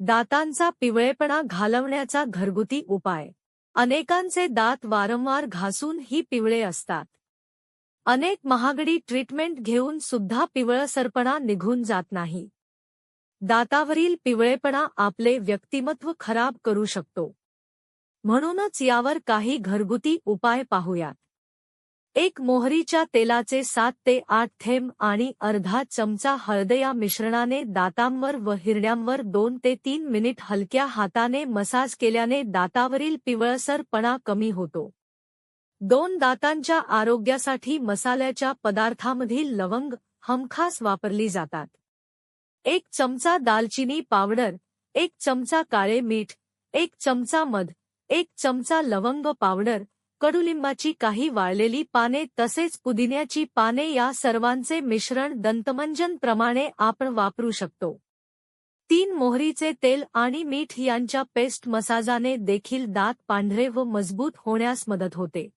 दातांचा पिवळेपणा घालवण्याचा घरगुती उपाय. अनेकांचे दात वारंवार घासून ही पिवळे असतात. अनेक महागडी ट्रीटमेंट घेऊन सुद्धा पिवळसरपणा निघून जात नाही. दातावरील पिवळेपणा आपले व्यक्तिमत्व खराब करू शकतो. म्हणूनच यावर काही घरगुती उपाय पाहूयात. एक मोहरीच्या तेलाचे सात ते आठ थेंब आणि अर्धा चमचा हळद या मिश्रणाने दातांवर व हिरड्यांवर दोन ते तीन मिनिट हलक्या हाताने मसाज केल्याने दातावरील पिवळसरपणा कमी होतो. दोन दातांच्या आरोग्यासाठी मसाल्याच्या पदार्थामधील लवंग हमखास वापरली जातात. एक चमचा दालचिनी पावडर एक चमचा काळे मीठ एक चमचा मध एक चमचा लवंग पावडर कडुलिंबाची काही वाळलेली पाने तसेच पुदिन्याची पाने या सर्वांचे मिश्रण दंतमंजन प्रमाणे आपण वापरू शकतो. तीन मोहरीचे तेल आणि मीठ यांच्या पेस्ट मसाजाने देखील दात पांढरे व मजबूत होण्यास मदत होते.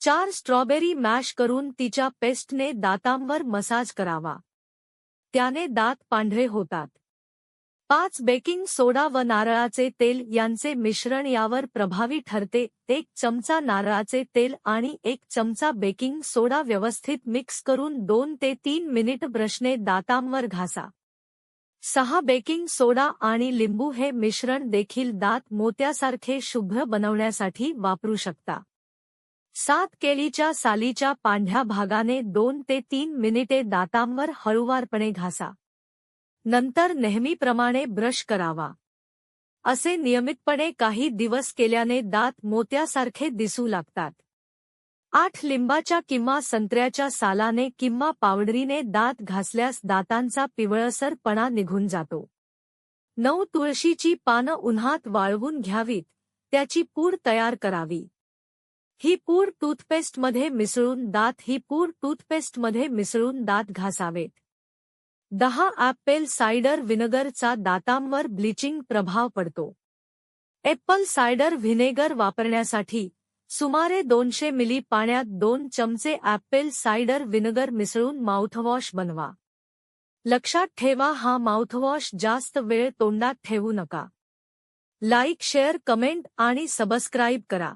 चार स्ट्रॉबेरी मॅश करून तिच्या पेस्टने दातांवर मसाज करावा. त्याने दात पांढरे होतात. पाच बेकिंग सोडा व नारळाचे तेल यांचे मिश्रण यावर प्रभावी ठरते. एक चमचा नारळाचे तेल आणि एक चमचा बेकिंग सोडा व्यवस्थित मिक्स करून दोन ते तीन मिनिट ब्रशने दातांवर घासा. सहा बेकिंग सोडा आणि लिंबू हे मिश्रण देखील दात मोत्यासारखे शुभ्र बनवण्यासाठी वापरू शकता. सात केळीच्या सालीच्या पांढ्या भागाने दोन ते तीन मिनिटे दातांवर हळूवारपणे घासा. नंतर नेहमीप्रमाणे ब्रश करावा. असे नियमितपणे काही दिवस केल्याने दात मोत्यासारखे दिसू लागतात. आठ लिंबाच्या किंवा संत्र्याच्या सालाने किंवा पावडरीने दात घासल्यास दातांचा पिवळसरपणा निघून जातो. नऊ तुळशीची पानं उन्हात वाळवून घ्यावीत त्याची पूड तयार करावी. ही पूड टूथपेस्टमध्ये मिसळून दात ही पूड टूथपेस्टमध्ये मिसळून दात घासावेत. दहा ॲप्पेल सायडर व्हिनेगरचा दातांवर ब्लिचिंग प्रभाव पडतो. ॲप्पल सायडर व्हिनेगर वापरण्यासाठी सुमारे दोनशे मिली पाण्यात दोन चमचे ॲप्पेल सायडर व्हिनेगर मिसळून माउथवॉश बनवा. लक्षात ठेवा हा माउथवॉश जास्त वेळ तोंडात ठेवू नका. लाईक शेअर कमेंट आणि सबस्क्राईब करा.